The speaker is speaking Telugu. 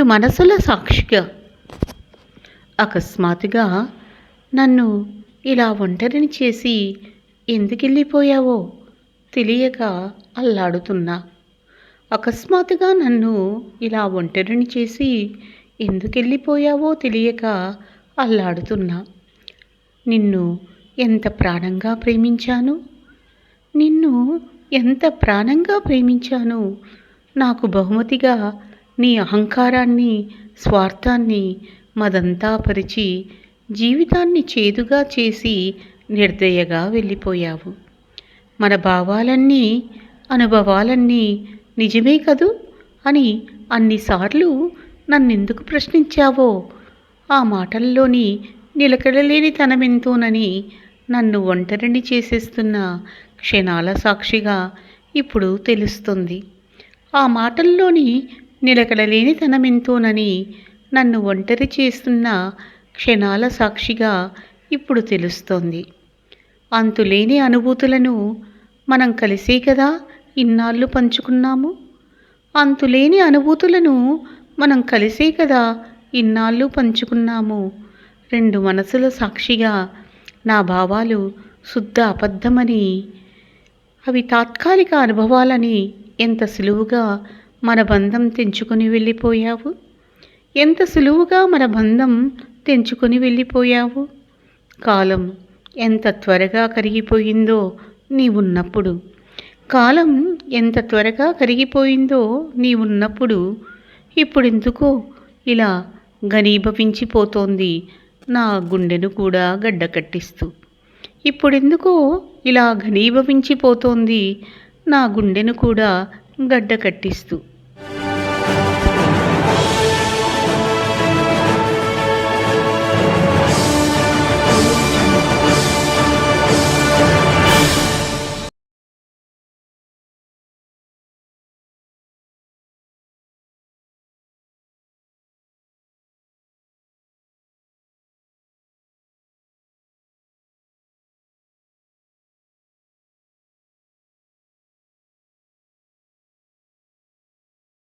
రెండు మనసుల సాక్షిగా. అకస్మాత్తుగా నన్ను ఇలా ఒంటరిని చేసి ఎందుకు వెళ్ళిపోయావో తెలియక అల్లాడుతున్నా. అకస్మాత్తుగా నన్ను ఇలా ఒంటరిని చేసి ఎందుకు వెళ్ళిపోయావో తెలియక అల్లాడుతున్నా. నిన్ను ఎంత ప్రాణంగా ప్రేమించాను? నిన్ను ఎంత ప్రాణంగా ప్రేమించాను? నాకు బహుమతిగా నీ అహంకారాన్ని స్వార్థాన్ని మదంతా పరిచి జీవితాన్ని చేదుగా చేసి నిర్దయగా వెళ్ళిపోయావు. మన భావాలన్నీ అనుభవాలన్నీ నిజమే కదూ? అని అన్నిసార్లు నన్నెందుకు ప్రశ్నించావో? ఆ మాటల్లోని నిలకడలేని తనమెంతోనని నన్ను ఒంటరిని చేసేస్తున్న క్షణాల సాక్షిగా ఇప్పుడు తెలుస్తుంది. ఆ మాటల్లోని నిలకడలేని తనమెంతోనని నన్ను ఒంటరి చేస్తున్న క్షణాల సాక్షిగా ఇప్పుడు తెలుస్తోంది. అంతులేని అనుభూతులను మనం కలిసే కదా ఇన్నాళ్ళు పంచుకున్నాము? అంతులేని అనుభూతులను మనం కలిసే కదా ఇన్నాళ్ళు పంచుకున్నాము? రెండు మనసుల సాక్షిగా నా భావాలు శుద్ధ అబద్ధమని అవి తాత్కాలిక అనుభవాలని ఎంత సులువుగా మన బంధం తెంచుకొని వెళ్ళిపోయావు? ఎంత సులువుగా మన బంధం తెంచుకొని వెళ్ళిపోయావు? కాలం ఎంత త్వరగా కరిగిపోయిందో నీవున్నప్పుడు. కాలం ఎంత త్వరగా కరిగిపోయిందో నీవున్నప్పుడు. ఇప్పుడెందుకో ఇలా ఘనీభవించిపోతోంది నా గుండెను కూడా గడ్డ కట్టిస్తూ. ఇప్పుడెందుకో ఇలా ఘనీభవించిపోతోంది నా గుండెను కూడా గడ్డ కట్టిస్తూ.